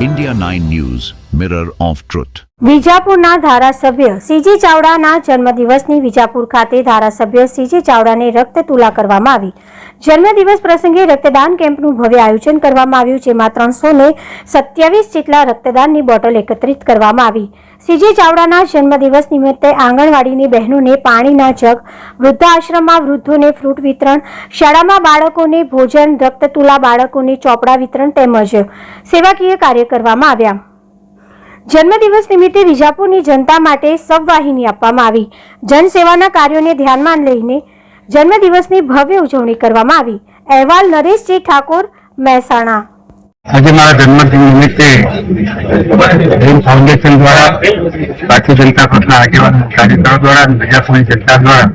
India 9 News, Mirror of truth વિજાપુરના ધારાસભ્ય CG ચાવડાના જન્મદિવસની વિજાપુર ખાતે ધારાસભ્ય સીજી ચાવડાને રક્ત તુલા કરવામાં આવી. જન્મદિવસ પ્રસંગે રક્તદાન કેમ્પનું ભવ્ય આયોજન કરવામાં આવ્યું, જેમાં ત્રણસો ને સત્યાવીસ જેટલા રક્તદાનની બોટલ એકત્રિત કરવામાં આવી. સીજી ચાવડાના જન્મદિવસ નિમિત્તે આંગણવાડીની બહેનોને પાણીના જગ, વૃદ્ધાશ્રમમાં વૃદ્ધોને ફ્રૂટ વિતરણ, શાળામાં બાળકોને ભોજન રક્તતુલા બાળકોને ચોપડા વિતરણ તેમજ સેવાકીય કાર્ય કરવામાં આવ્યા. જન્મદિવસ નિમિત્તે વિજાપુરની જનતા માટે સબવાહિની આપવામાં આવી. જનસેવાના કાર્યોને ધ્યાનમાં લઈને જન્મદિવસની ભવ્ય ઉજવણી કરવામાં આવી. અહેવાલ નરેશજી ઠાકોર, મહેસાણા. આજે મારા જન્મદિન નિમિત્તે ડ્રીમ ફાઉન્ડેશન દ્વારા, ભારતીય જનતા પક્ષના આગેવાન, કાર્યકરો દ્વારા વિજાપુરની જનતા દ્વારા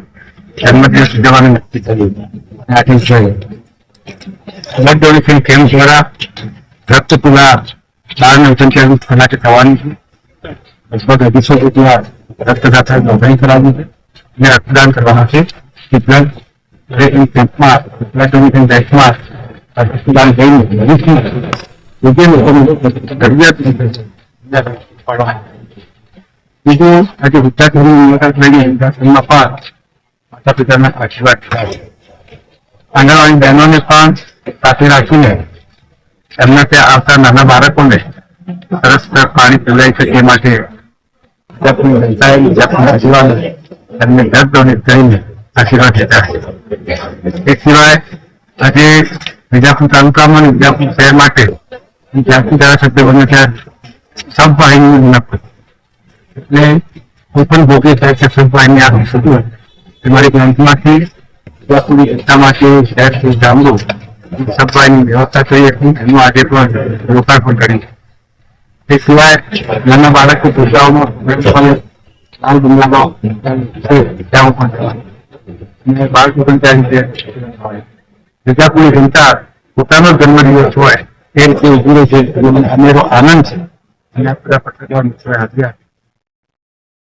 જન્મદિવસ ઉજવવાનું નક્કી થયું આજે જોઈએ કેમ્પ દ્વારા રક્ત બાળને ઓગણચાલીસ કલાકે થવાની છે. લગભગ અઢીસો જેટલા રક્તદાતા નોંધણી કરાવી છે. અને રક્તદાન કરવાના છે. બ્લડ કેમ્પમાં બ્લડ ડોનેશન બેંકમાં રક્તદાન કરીને યોગ્ય લોકોને જરૂરિયાત બીજું, આજે વિદ્યાર્થીઓની મુલાકાત લઈને વિદ્યાર્થીઓમાં પણ માતા પિતાના આશીર્વાદ થાય આંગણવાડી બહેનોને પણ સાથે રાખીને એમના ત્યાં આવતા નાના બાળકોને સરસ પાણી પીવડાય છે એ માટે એમને ડોનેટ કરીને આશીર્વાદ લેતા એ સિવાય આજે વિજાપુર તાલુકામાં વિજાપુર શહેર માટે જ્યાંથી ધારાસભ્ય બને ત્યાં સબવાહિની નક્કી. એટલે કોઈ પણ ભોગે થાય છે સબ વાહિની આ થતું હોય. એ મારી વિજાપુરની જનતામાંથી શહેરથી ગામડું સબવાહિની વ્યવસ્થા થઈ હતી એનું આજે પણ લોકાર્પણ કર્યું તે સિવાય નાના બાળકો પૂજાઓમાં લાલ બંગલામાં ત્યાં પણ અને બાળકો પણ ત્યાં રીતે વિજાપુરની જનતા પોતાનો જન્મદિવસ હોય એ રીતે ઉજવે છે અનેરો આનંદ છે અને આ પત્રકાર મિત્રોએ હાજરી